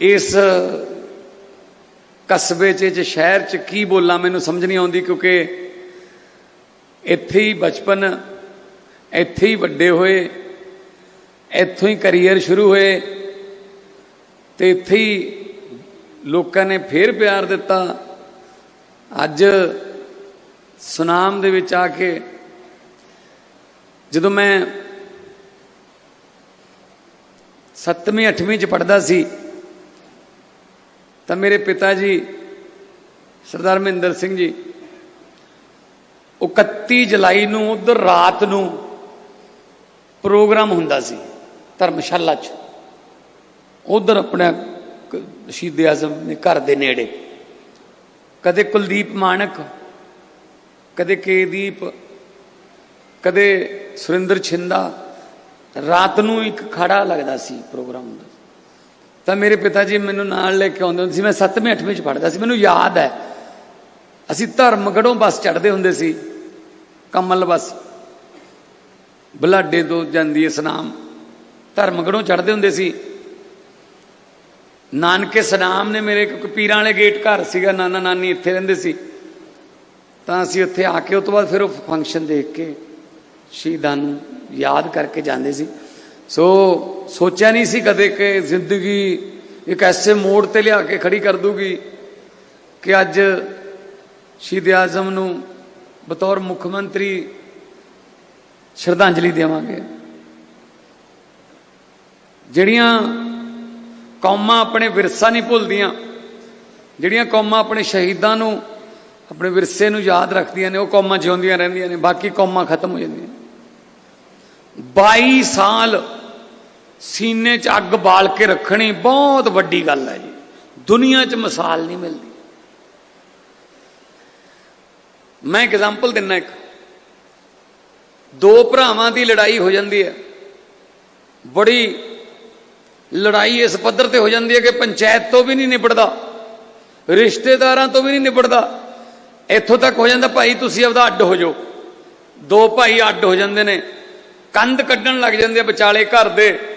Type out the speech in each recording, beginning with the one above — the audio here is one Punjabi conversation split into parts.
ਇਸ ਕਸਬੇ 'ਚ ਚ ਸ਼ਹਿਰ 'ਚ ਕੀ ਬੋਲਾਂ ਮੈਨੂੰ ਸਮਝ ਨਹੀਂ ਆਉਂਦੀ ਕਿਉਂਕਿ ਇੱਥੇ ਹੀ ਬਚਪਨ, ਇੱਥੇ ਹੀ ਵੱਡੇ ਹੋਏ, ਇੱਥੋਂ ਹੀ ਕੈਰੀਅਰ ਸ਼ੁਰੂ ਹੋਏ ਤੇ ਇੱਥੇ ਹੀ ਲੋਕਾਂ ਨੇ ਫੇਰ ਪਿਆਰ ਦਿੱਤਾ। ਅੱਜ ਸੁਨਾਮ ਦੇ ਵਿੱਚ ਆ ਕੇ ਜਦੋਂ ਮੈਂ 7ਵੀਂ 8ਵੀਂ ਚ ਪੜਦਾ ਸੀ ਤਾਂ ਮੇਰੇ ਪਿਤਾ ਜੀ, ਸਰਦਾਰ ਮਹਿੰਦਰ ਸਿੰਘ ਜੀ ਉਹ 31 ਜੁਲਾਈ ਨੂੰ ਉਧਰ ਰਾਤ ਨੂੰ ਪ੍ਰੋਗਰਾਮ ਹੁੰਦਾ ਸੀ, ਧਰਮਸ਼ਾਲਾ 'ਚ। ਉਧਰ ਆਪਣਾ ਕ- ਸ਼ਹੀਦ ਆਜ਼ਮ ਦੇ ਘਰ ਦੇ ਨੇੜੇ। ਕਦੇ ਕੁਲਦੀਪ ਮਾਨਕ ਕਦੇ ਕੇਦੀਪ ਕਦੇ ਸੁਰਿੰਦਰ ਛਿੰਦਾ, ਰਾਤ ਨੂੰ ਇੱਕ ਖੜਾ ਲੱਗਦਾ ਸੀ ਪ੍ਰੋਗਰਾਮ ਦਾ ਤਾਂ ਮੇਰੇ ਪਿਤਾ ਜੀ ਮੈਨੂੰ ਨਾਲ ਲੈ ਕੇ ਆਉਂਦੇ ਹੁੰਦੇ ਸੀ। ਮੈਂ 7ਵੀਂ 8ਵੀਂ ਚ ਪੜ੍ਹਦਾ ਸੀ। ਮੈਨੂੰ ਯਾਦ ਹੈ। ਅਸੀਂ ਧਰਮਗੜੋਂ ਬੱਸ ਚੜ੍ਹਦੇ ਹੁੰਦੇ ਸੀ। ਕਮਲ ਬੱਸ। ਬਲਾਡੇ ਤੋਂ ਜਾਂਦੀ ਹੈ ਸਨਾਮ। ਧਰਮਗੜੋਂ ਚੜ੍ਹਦੇ ਹੁੰਦੇ ਸੀ। ਨਾਨਕੇ ਸਨਾਮ ਨੇ ਮੇਰੇ ਇੱਕ ਪੀਰਾਂ ਵਾਲੇ ਗੇਟ ਘਰ ਸੀਗਾ। ਨਾਨਾ ਨਾਨੀ ਇੱਥੇ ਰਹਿੰਦੇ ਸੀ। ਤਾਂ ਅਸੀਂ ਉੱਥੇ ਆ ਕੇ ਉਸ ਤੋਂ ਬਾਅਦ ਫਿਰ ਉਹ ਫੰਕਸ਼ਨ ਦੇਖ ਕੇ ਸ਼ਹੀਦਾਂ ਨੂੰ ਯਾਦ ਕਰਕੇ ਜਾਂਦੇ ਸੀ। ਸੋ ਸੋਚਿਆ ਨਹੀਂ ਸੀ ਕਦੇ ਕਿ ਜ਼ਿੰਦਗੀ ਇੱਕ ਐਸੇ ਮੋੜ ਤੇ ਲਿਆ ਕੇ ਖੜੀ ਕਰ ਦੂਗੀ ਕਿ ਅੱਜ ਸ਼ਹੀਦ ਆਜ਼ਮ ਨੂੰ ਬਤੌਰ ਮੁੱਖ ਮੰਤਰੀ ਸ਼ਰਧਾਂਜਲੀ ਦੇਵਾਂਗੇ। ਜਿਹੜੀਆਂ ਕੌਮਾਂ ਆਪਣੇ ਵਿਰਸਾ ਨਹੀਂ ਭੁੱਲਦੀਆਂ, ਜਿਹੜੀਆਂ ਕੌਮਾਂ ਆਪਣੇ ਸ਼ਹੀਦਾਂ ਨੂੰ, ਆਪਣੇ ਵਿਰਸੇ ਨੂੰ ਯਾਦ ਰੱਖਦੀਆਂ ਨੇ, ਉਹ ਕੌਮਾਂ ਜਿਉਂਦੀਆਂ ਰਹਿੰਦੀਆਂ ਨੇ, ਬਾਕੀ ਕੌਮਾਂ ਖਤਮ ਹੋ ਜਾਂਦੀਆਂ 22 ਸਾਲ ਸੀਨੇ 'ਚ ਅੱਗ ਬਾਲ ਕੇ ਰੱਖਣੀ ਬਹੁਤ ਵੱਡੀ ਗੱਲ ਹੈ ਜੀ। ਦੁਨੀਆ 'ਚ ਮਿਸਾਲ ਨਹੀਂ ਮਿਲਦੀ। ਮੈਂ ਐਗਜ਼ਾਮਪਲ ਦਿੰਨਾ ਇੱਕ। ਦੋ ਭਰਾਵਾਂ ਦੀ ਲੜਾਈ ਹੋ ਜਾਂਦੀ ਹੈ। ਬੜੀ ਲੜਾਈ ਇਸ ਪੱਧਰ ਤੇ ਹੋ ਜਾਂਦੀ ਹੈ ਕਿ ਪੰਚਾਇਤ ਤੋਂ ਵੀ ਨਹੀਂ ਨਿਬੜਦਾ। ਰਿਸ਼ਤੇਦਾਰਾਂ ਤੋਂ ਵੀ ਨਹੀਂ ਨਿਬੜਦਾ। ਇੱਥੋਂ ਤੱਕ ਹੋ ਜਾਂਦਾ, ਭਾਈ, ਤੁਸੀਂ ਆਪਦਾ ਅੱਡ ਹੋ ਜਾਓ। ਦੋ ਭਾਈ ਅੱਡ ਹੋ ਜਾਂਦੇ ਨੇ। ਕੰਧ ਕੱਢਣ ਲੱਗ ਜਾਂਦੇ ਆ ਵਿਚਾਲੇ ਘਰ ਦੇ।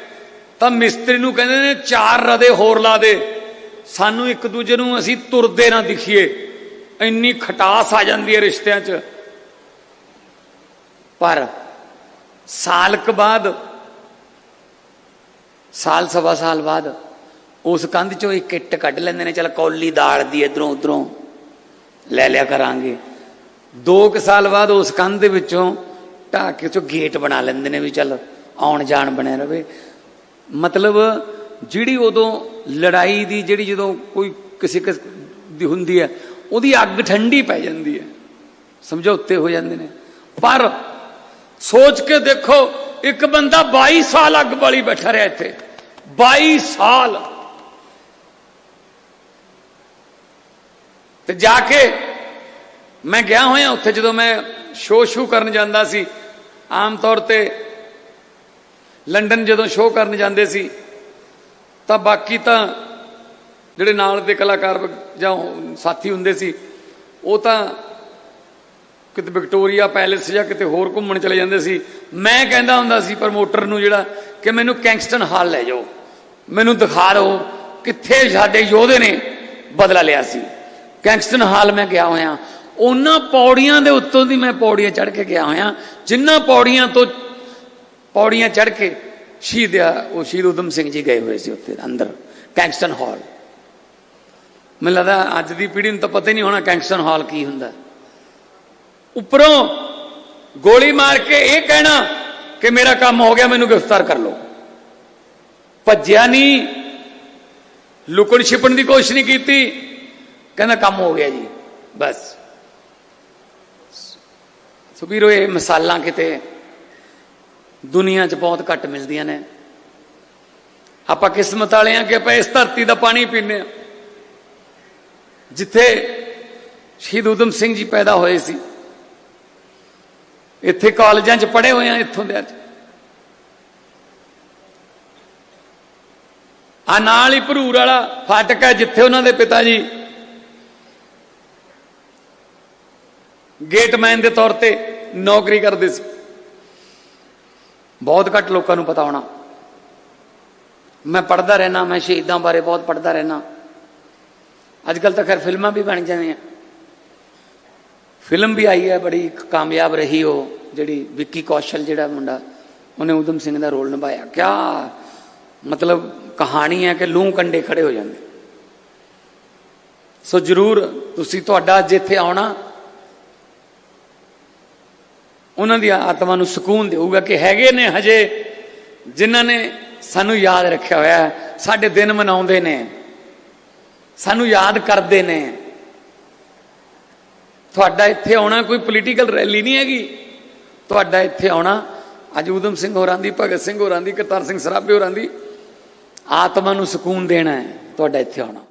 ਤਾਂ ਮਿਸਤਰੀ ਨੂੰ ਕਹਿੰਦੇ ਨੇ, ਚਾਰ ਰਦੇ ਹੋਰ ਲਾ ਦੇ। ਸਾਨੂੰ ਇੱਕ ਦੂਜੇ ਨੂੰ ਅਸੀਂ ਤੁਰਦੇ ਨਾ ਦਿਖੀਏ। ਇੰਨੀ ਖਟਾਸ ਆ ਜਾਂਦੀ ਹੈ ਰਿਸ਼ਤਿਆਂ 'ਚ। ਪਰ ਸਾਲ ਕੁ ਬਾਅਦ, ਸਾਲ ਸਵਾ ਸਾਲ ਬਾਅਦ, ਉਸ ਕੰਧ ਚੋਂ ਇੱਕ ਇੱਟ ਕੱਢ ਲੈਂਦੇ ਨੇ, ਚਲ ਕੌਲੀ ਦਾਲ ਦੀ ਇਧਰੋਂ ਉਧਰੋਂ ਲੈ ਲਿਆ ਕਰਾਂਗੇ। ਦੋ ਕੁ ਸਾਲ ਬਾਅਦ ਉਸ ਕੰਧ ਦੇ ਵਿੱਚੋਂ ਢਾਹ ਚੋਂ ਗੇਟ ਬਣਾ ਲੈਂਦੇ ਨੇ ਵੀ ਚੱਲ ਆਉਣ ਜਾਣ ਬਣਿਆ ਰਵੇ। ਮਤਲਬ ਜਿਹੜੀ ਉਦੋਂ ਲੜਾਈ ਦੀ ਜਿਹੜੀ ਜਦੋਂ ਕੋਈ ਕਿਸੇ ਕਿਸ ਦੀ ਹੁੰਦੀ ਹੈ, ਉਹਦੀ ਅੱਗ ਠੰਡੀ ਪੈ ਜਾਂਦੀ ਹੈ। ਸਮਝੌਤੇ ਹੋ ਜਾਂਦੇ ਨੇ। ਪਰ ਸੋਚ ਕੇ ਦੇਖੋ, ਇੱਕ ਬੰਦਾ 22 ਸਾਲ ਅੱਗ ਬਾਲੀ ਬੈਠਾ ਰਿਹਾ ਇੱਥੇ। 22 ਸਾਲ। ਤੇ ਜਾ ਕੇ ਮੈਂ ਗਿਆ ਹੋਇਆ ਉੱਥੇ ਜਦੋਂ ਮੈਂ ਸ਼ੋਅ ਸ਼ੂ ਕਰਨ ਜਾਂਦਾ ਸੀ, ਆਮ ਤੌਰ ਤੇ ਲੰਡਨ ਜਦੋਂ ਸ਼ੋਅ ਕਰਨ ਜਾਂਦੇ ਸੀ, ਤਾਂ ਬਾਕੀ ਤਾਂ ਜਿਹੜੇ ਨਾਲ ਦੇ ਕਲਾਕਾਰ ਜਾਂ ਸਾਥੀ ਹੁੰਦੇ ਸੀ, ਉਹ ਤਾਂ ਕਿਤੇ ਵਿਕਟੋਰੀਆ ਪੈਲੇਸ ਜਾਂ ਕਿਤੇ ਹੋਰ ਘੁੰਮਣ ਚਲੇ ਜਾਂਦੇ ਸੀ। ਮੈਂ ਕਹਿੰਦਾ ਹੁੰਦਾ ਸੀ ਪ੍ਰਮੋਟਰ ਨੂੰ ਜਿਹੜਾ ਕਿ ਮੈਨੂੰ ਕੈਂਗਸਟਨ ਹਾਲ ਲੈ ਜਾਓ, ਮੈਨੂੰ ਦਿਖਾ ਦਿਓ ਕਿੱਥੇ ਸਾਡੇ ਯੋਧੇ ਨੇ ਬਦਲਾ ਲਿਆ ਸੀ। ਕੈਂਗਸਟਨ ਹਾਲ ਮੈਂ ਗਿਆ ਹੋਇਆ। ਉਹਨਾਂ ਪੌੜੀਆਂ ਦੇ ਉੱਤੋਂ ਦੀ ਮੈਂ ਪੌੜੀਆਂ ਚੜ੍ਹ ਕੇ ਗਿਆ ਹੋਇਆ। ਜਿੰਨਾ ਪੌੜੀਆਂ ਤੋਂ ਪੌੜੀਆਂ ਚੜ੍ਹ ਕੇ ਸ਼ਹੀਦ ਆ, ਉਹ ਸ਼ਹੀਦ ਉਦਮ ਸਿੰਘ ਜੀ ਗਏ ਹੋਏ ਸੀ ਉੱਥੇ ਅੰਦਰ, ਕੈਂਗਸਟਨ ਹਾਲ। ਮੈਨੂੰ ਲੱਗਦਾ ਅੱਜ ਦੀ ਪੀੜ੍ਹੀ ਨੂੰ ਤਾਂ ਪਤਾ ਹੀ ਨਹੀਂ ਹੋਣਾ ਕੈਂਗਸਟਨ ਹਾਲ ਕੀ ਹੁੰਦਾ। ਉੱਪਰੋਂ ਗੋਲੀ ਮਾਰ ਕੇ ਇਹ ਕਹਿਣਾ ਕਿ ਮੇਰਾ ਕੰਮ ਹੋ ਗਿਆ, ਮੈਨੂੰ ਗ੍ਰਿਫਤਾਰ ਕਰ ਲਓ। ਭੱਜਿਆ ਨਹੀਂ। ਲੁਕਣ ਛਿਪਣ ਦੀ ਕੋਸ਼ਿਸ਼ ਨਹੀਂ ਕੀਤੀ। ਕਹਿੰਦਾ ਕੰਮ ਹੋ ਗਿਆ ਜੀ, ਬਸ। ਸੋ ਇਹ ਮਿਸਾਲਾਂ ਕਿਤੇ ਦੁਨੀਆ 'ਚ ਬਹੁਤ ਘੱਟ ਮਿਲਦੀਆਂ ਨੇ। ਆਪਾਂ ਕਿਸਮਤ ਵਾਲੇ ਆ ਕਿ ਆਪਾਂ ਇਸ ਧਰਤੀ ਦਾ ਪਾਣੀ ਪੀਂਦੇ ਆ ਜਿੱਥੇ ਸ਼ਹੀਦ ਉਦਮ ਸਿੰਘ ਜੀ ਪੈਦਾ ਹੋਏ ਸੀ। ਇੱਥੇ ਕਾਲਜਾਂ 'ਚ ਪੜ੍ਹੇ ਹੋਏ ਆ ਇੱਥੋਂ ਦੇ ਅੱਜ। ਆ ਨਾਲ ਹੀ ਭਰੂਰ ਵਾਲਾ ਫਾਟਕ ਹੈ ਜਿੱਥੇ ਉਹਨਾਂ ਦੇ ਪਿਤਾ ਜੀ ਗੇਟਮੈਨ ਦੇ ਤੌਰ ਤੇ ਨੌਕਰੀ ਕਰਦੇ ਸੀ। ਬਹੁਤ ਘੱਟ ਲੋਕਾਂ ਨੂੰ ਪਤਾ ਹੋਣਾ। ਮੈਂ ਪੜਦਾ ਰਹਿਣਾ ਮੈਂ ਸ਼ਹੀਦਾਂ ਬਾਰੇ ਬਹੁਤ ਪੜਦਾ ਰਹਿਣਾ ਅੱਜ ਕੱਲ ਤਾਂ ਖੈਰ ਫਿਲਮਾਂ ਵੀ ਬਣ ਜਾਂਦੀਆਂ। ਫਿਲਮ ਵੀ ਆਈ ਹੈ, ਬੜੀ ਕਾਮਯਾਬ ਰਹੀ ਉਹ, ਜਿਹੜੀ ਵਿੱਕੀ ਕੌਸ਼ਲ ਜਿਹੜਾ ਮੁੰਡਾ, ਉਹਨੇ ਉਦਮ ਸਿੰਘ ਦਾ ਰੋਲ ਨਿਭਾਇਆ। ਕਿਆ ਮਤਲਬ ਕਹਾਣੀ ਹੈ ਕਿ ਲੂੰ ਕੰਡੇ ਖੜੇ ਹੋ ਜਾਂਦੇ। ਸੋ ਜਰੂਰ ਤੁਸੀਂ ਤੁਹਾਡਾ ਅੱਜ ਇੱਥੇ ਆਉਣਾ ਉਹਨਾਂ ਦੀ ਆਤਮਾ ਨੂੰ ਸਕੂਨ ਦੇਊਗਾ ਕਿ ਹੈਗੇ ਨੇ ਹਜੇ, ਜਿਨ੍ਹਾਂ ਨੇ ਸਾਨੂੰ ਯਾਦ ਰੱਖਿਆ ਹੋਇਆ ਹੈ। ਸਾਡੇ ਦਿਨ ਮਨਾਉਂਦੇ ਨੇ, ਸਾਨੂੰ ਯਾਦ ਕਰਦੇ ਨੇ। ਤੁਹਾਡਾ ਇੱਥੇ ਆਉਣਾ ਕੋਈ ਪੋਲੀਟੀਕਲ ਰੈਲੀ ਨਹੀਂ ਹੈਗੀ। ਤੁਹਾਡਾ ਇੱਥੇ ਆਉਣਾ ਅੱਜ ਉਦਮ ਸਿੰਘ ਹੋਰਾਂ ਦੀ, ਭਗਤ ਸਿੰਘ ਹੋਰਾਂ ਦੀ, ਕਰਤਾਰ ਸਿੰਘ ਸਰਾਭੇ ਹੋਰਾਂ ਦੀ ਆਤਮਾ ਨੂੰ ਸਕੂਨ ਦੇਣਾ ਹੈ, ਤੁਹਾਡਾ ਇੱਥੇ ਆਉਣਾ।